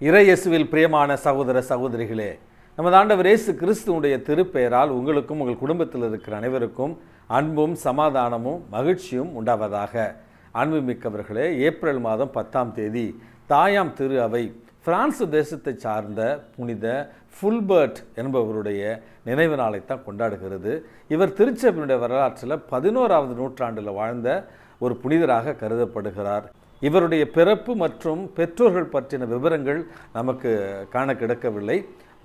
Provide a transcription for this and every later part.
இறையேசுவில் பிரியமான சகோதர சகோதரிகளே நமது ஆண்டவர் இயேசு கிறிஸ்துவனுடைய திருப்பெயரால் உங்களுக்கும் உங்கள் குடும்பத்தில் இருக்கிற அனைவருக்கும் அன்பும் சமாதானமும் மகிழ்ச்சியும் உண்டாவதாக. அன்பு மிக்கவர்களே ஏப்ரல் மாதம் பத்தாம் தேதி தாயாம் திரு அவை பிரான்ஸ் தேசத்தை சார்ந்த புனித ஃபுல்பர்ட் என்பவருடைய நினைவு நாளைத்தான் கொண்டாடுகிறது. இவர் திருச்சபையினுடைய வரலாற்றில் பதினோராவது நூற்றாண்டில் வாழ்ந்த ஒரு புனிதராக கருதப்படுகிறார். இவருடைய பிறப்பு மற்றும் பெற்றோர்கள் பற்றின விவரங்கள் நமக்கு காண கிடக்கவில்லை.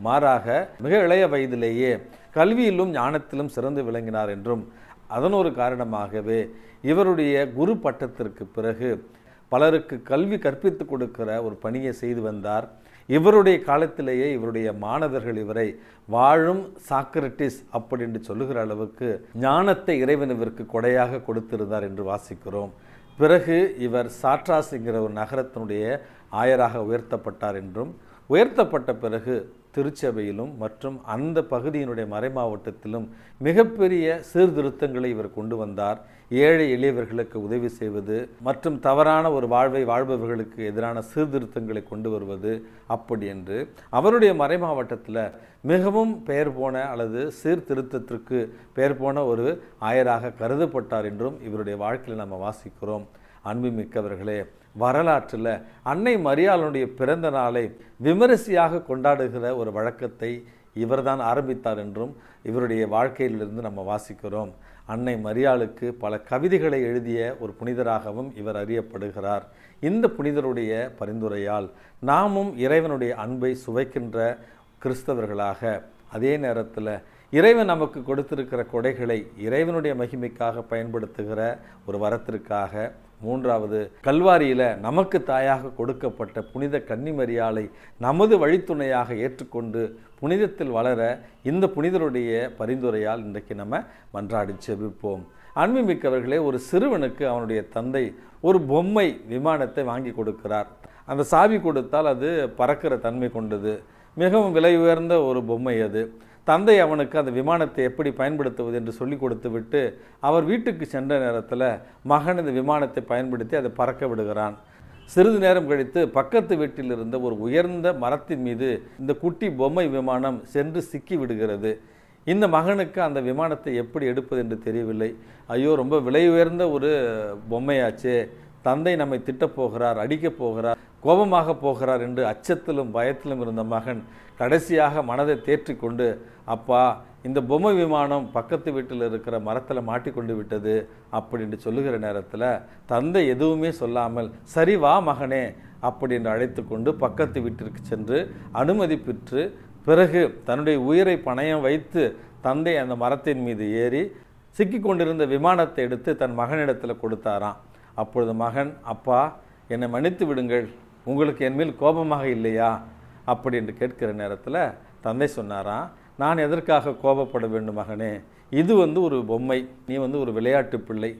மாறாக மிக இளைய வயதிலேயே கல்வியிலும் ஞானத்திலும் சிறந்து விளங்கினார் என்றும் அதன் ஒரு காரணமாகவே இவருடைய குரு பட்டத்திற்கு பிறகு பலருக்கு கல்வி கற்பித்து கொடுக்கிற ஒரு பணியை செய்து வந்தார். இவருடைய காலத்திலேயே இவருடைய மாணவர்கள் இவரை வாழும் சாக்ரட்டிஸ் அப்படி என்று சொல்லுகிற அளவுக்கு ஞானத்தை இறைவன் இவருக்கு கொடையாக கொடுத்திருந்தார் என்று வாசிக்கிறோம். பிறகு இவர் சாட்ராஸ்ங்கிற ஒரு நகரத்தினுடைய ஆயராக உயர்த்தப்பட்டார் என்றும் உயர்த்தப்பட்ட பிறகு திருச்சபையிலும் மற்றும் அந்த பகுதியினுடைய மறைமாவட்டத்திலும் மிகப்பெரிய சீர்திருத்தங்களை இவர் கொண்டு வந்தார். ஏழை எளியவர்களுக்கு உதவி செய்வது மற்றும் தவறான ஒரு வாழ்வை வாழ்பவர்களுக்கு எதிரான சீர்திருத்தங்களை கொண்டு வருவது அப்படி என்று அவருடைய மறைமாவட்டத்தில் மிகவும் பெயர் போன அல்லது சீர்திருத்தத்திற்கு பெயர் போன ஒரு ஆயராக கருதப்பட்டார் என்றும் இவருடைய வாழ்க்கையில் நம்ம வாசிக்கிறோம். அன்புமிக்கவர்களே வரலாற்றில் அன்னை மரியாளனுடைய பிறந்த நாளை விமரிசையாக கொண்டாடுகிற ஒரு வழக்கத்தை இவர்தான் ஆரம்பித்தார் என்றும் இவருடைய வாழ்க்கையிலிருந்து நம்ம வாசிக்கிறோம். அன்னை மரியாளுக்கு பல கவிதைகளை எழுதிய ஒரு புனிதராகவும் இவர் அறியப்படுகிறார். இந்த புனிதருடைய பரிந்துரையால் நாமும் இறைவனுடைய அன்பை சுவைக்கின்ற கிறிஸ்தவர்களாக அதே நேரத்தில் இறைவன் நமக்கு கொடுத்திருக்கிற கொடைகளை இறைவனுடைய மகிமைக்காக பயன்படுத்துகிற ஒரு வரத்திற்காக மூன்றாவது கல்வாரியில் நமக்கு தாயாக கொடுக்கப்பட்ட புனித கன்னிமரியாலை நமது வழித்துணையாக ஏற்றுக்கொண்டு புனிதத்தில் வளர இந்த புனிதருடைய பரிந்துரையால் இன்றைக்கு நம்ம மன்றாடி செபிப்போம். அன்புமிக்கவர்களே ஒரு சிறுவனுக்கு அவனுடைய தந்தை ஒரு பொம்மை விமானத்தை வாங்கி கொடுக்கிறார். அந்த சாவி கொடுத்தால் அது பறக்கிற தன்மை கொண்டது. மிகவும் விலை உயர்ந்த ஒரு பொம்மை அது. தந்தை அவனுக்கு அந்த விமானத்தை எப்படி பயன்படுத்துவது என்று சொல்லி கொடுத்து விட்டு அவர் வீட்டுக்கு சென்ற நேரத்தில் மகன் இந்த விமானத்தை பயன்படுத்தி அதை பறக்க விடுகிறான். சிறிது நேரம் கழித்து பக்கத்து வீட்டில் இருந்த ஒரு உயர்ந்த மரத்தின் மீது இந்த குட்டி பொம்மை விமானம் சென்று சிக்கி விடுகிறது. இந்த மகனுக்கு அந்த விமானத்தை எப்படி எடுப்பது என்று தெரியவில்லை. ஐயோ ரொம்ப விலை உயர்ந்த ஒரு பொம்மையாச்சே. தந்தை நம்மை திட்டப் போகிறார் அடிக்கப் போகிறார். கோபமாக போகிறார் என்று அச்சத்திலும் பயத்திலும் இருந்த மகன் கடைசியாக மனதை தேற்றிக்கொண்டு அப்பா இந்த பொம்மை விமானம் பக்கத்து வீட்டில் இருக்கிற மரத்தில் மாட்டிக்கொண்டு விட்டது அப்படின்னு சொல்லுகிற நேரத்தில் தந்தை எதுவுமே சொல்லாமல் சரி வா மகனே அப்படி என்று அழைத்து கொண்டு பக்கத்து வீட்டிற்கு சென்று அனுமதி பெற்று பிறகு தன்னுடைய உயிரை பணயம் வைத்து தந்தை அந்த மரத்தின் மீது ஏறி சிக்கி கொண்டிருந்த விமானத்தை எடுத்து தன் மகனிடத்தில் கொடுத்தாராம். அப்பொழுது மகன் அப்பா என்னை மன்னித்து விடுங்கள். உங்களுக்கு என் மேல் கோபமாக இல்லையா? அப்படி என்று கேட்கிற நேரத்தில் தந்தை சொன்னாராம் நான் எதற்காக கோபப்பட வேண்டும் மகனே? இது வந்து ஒரு பொம்மை. நீ வந்து ஒரு விளையாட்டு பிள்ளை.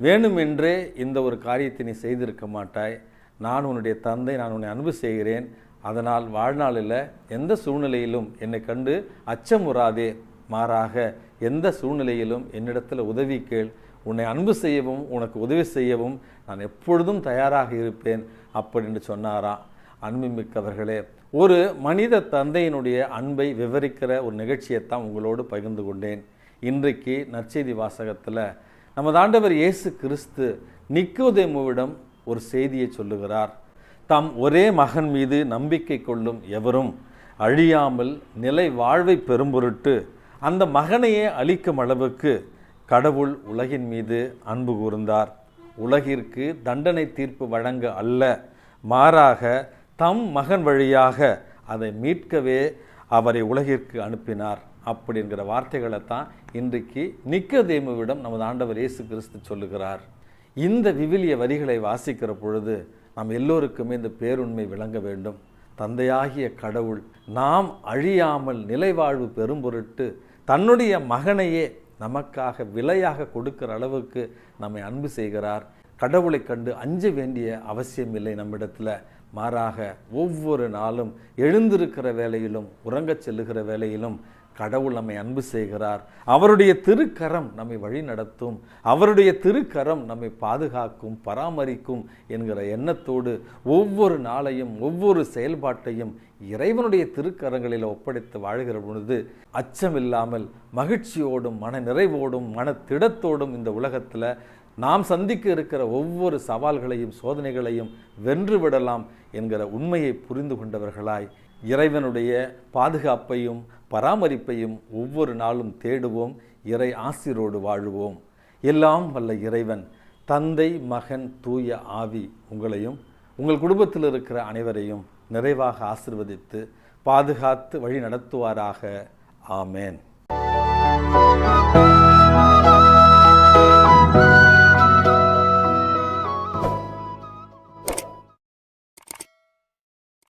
வேணுமென்றே இந்த ஒரு காரியத்தை நீ செய்திருக்க மாட்டாய். நான் உன்னுடைய தந்தை நான் உன்னை அன்பு செய்கிறேன். அதனால் வாழ்நாளில் எந்த சூழ்நிலையிலும் என்னை கண்டு அச்சமுறாதே. மாறாக எந்த சூழ்நிலையிலும் என்னிடத்தில் உதவி கேள். உன்னை அன்பு செய்யவும் உனக்கு உதவி செய்யவும் நான் எப்பொழுதும் தயாராக இருப்பேன் அப்படின்னு சொன்னாராம் அன்புமிக்கவர்களே. ஒரு மனித தந்தையினுடைய அன்பை விவரிக்கிற ஒரு நிகழ்ச்சியைத்தான் உங்களோடு பகிர்ந்து கொண்டேன். இன்றைக்கு நற்செய்தி வாசகத்தில் நமது ஆண்டவர் இயேசு கிறிஸ்து நிக்கோதேமுவிடம் ஒரு செய்தியை சொல்லுகிறார். தாம் ஒரே மகன் மீது நம்பிக்கை கொள்ளும் எவரும் அழியாமல் நிலை வாழ்வை பெரும் பொருட்டு அந்த மகனையே அழிக்கும் அளவுக்கு கடவுள் உலகின் மீது அன்பு கூர்ந்தார். உலகிற்கு தண்டனை தீர்ப்பு வழங்க அல்ல. மாறாக தம் மகன் வழியாக அதை மீட்கவே அவரை உலகிற்கு அனுப்பினார். அப்படிங்கிற வார்த்தைகளை தான் இன்றைக்கு நிக்கதேமுவிடம் நமது ஆண்டவர் இயேசு கிறிஸ்து சொல்லுகிறார். இந்த விவிலிய வரிகளை வாசிக்கிற பொழுது நாம் எல்லோருக்குமே இந்த பேருண்மை விளங்க வேண்டும். தந்தையாகிய கடவுள் நாம் அழியாமல் நிலைவாழ்வு பெரும் பொருட்டு தன்னுடைய மகனையே நமக்காக விலையாக கொடுக்கிற அளவுக்கு நம்மை அன்பு செய்கிறார். கடவுளை கண்டு அஞ்ச வேண்டிய அவசியம் இல்லை நம்மிடத்தில். மாறாக ஒவ்வொரு நாளும் எழுந்திருக்கிற வேலையிலும் உறங்கச் செல்லுகிற வேலையிலும் கடவுள் நம்மை அன்பு செய்கிறார். அவருடைய திருக்கரம் நம்மை வழி நடத்தும். அவருடைய திருக்கரம் நம்மை பாதுகாக்கும் பராமரிக்கும் என்கிற எண்ணத்தோடு ஒவ்வொரு நாளையும் ஒவ்வொரு செயல்பாட்டையும் இறைவனுடைய திருக்கரங்களில் ஒப்படைத்து வாழ்கிற பொழுது அச்சமில்லாமல் மகிழ்ச்சியோடும் மன நிறைவோடும் மன திடத்தோடும் இந்த உலகத்தில் நாம் சந்திக்க இருக்கிற ஒவ்வொரு சவால்களையும் சோதனைகளையும் வென்று விடலாம் என்கிற உண்மையை புரிந்து கொண்டவர்களாய் இறைவனுடைய பாதுகாப்பையும் பராமரிப்பையும் ஒவ்வொரு நாளும் தேடுவோம் இறை ஆசிரோடு வாழுவோம். எல்லாம் வல்ல இறைவன் தந்தை மகன் தூய ஆவி உங்களையும் உங்கள் குடும்பத்தில் இருக்கிற அனைவரையும் நிறைவாக ஆசிர்வதித்து பாதுகாத்து வழி நடத்துவாராக ஆமேன்.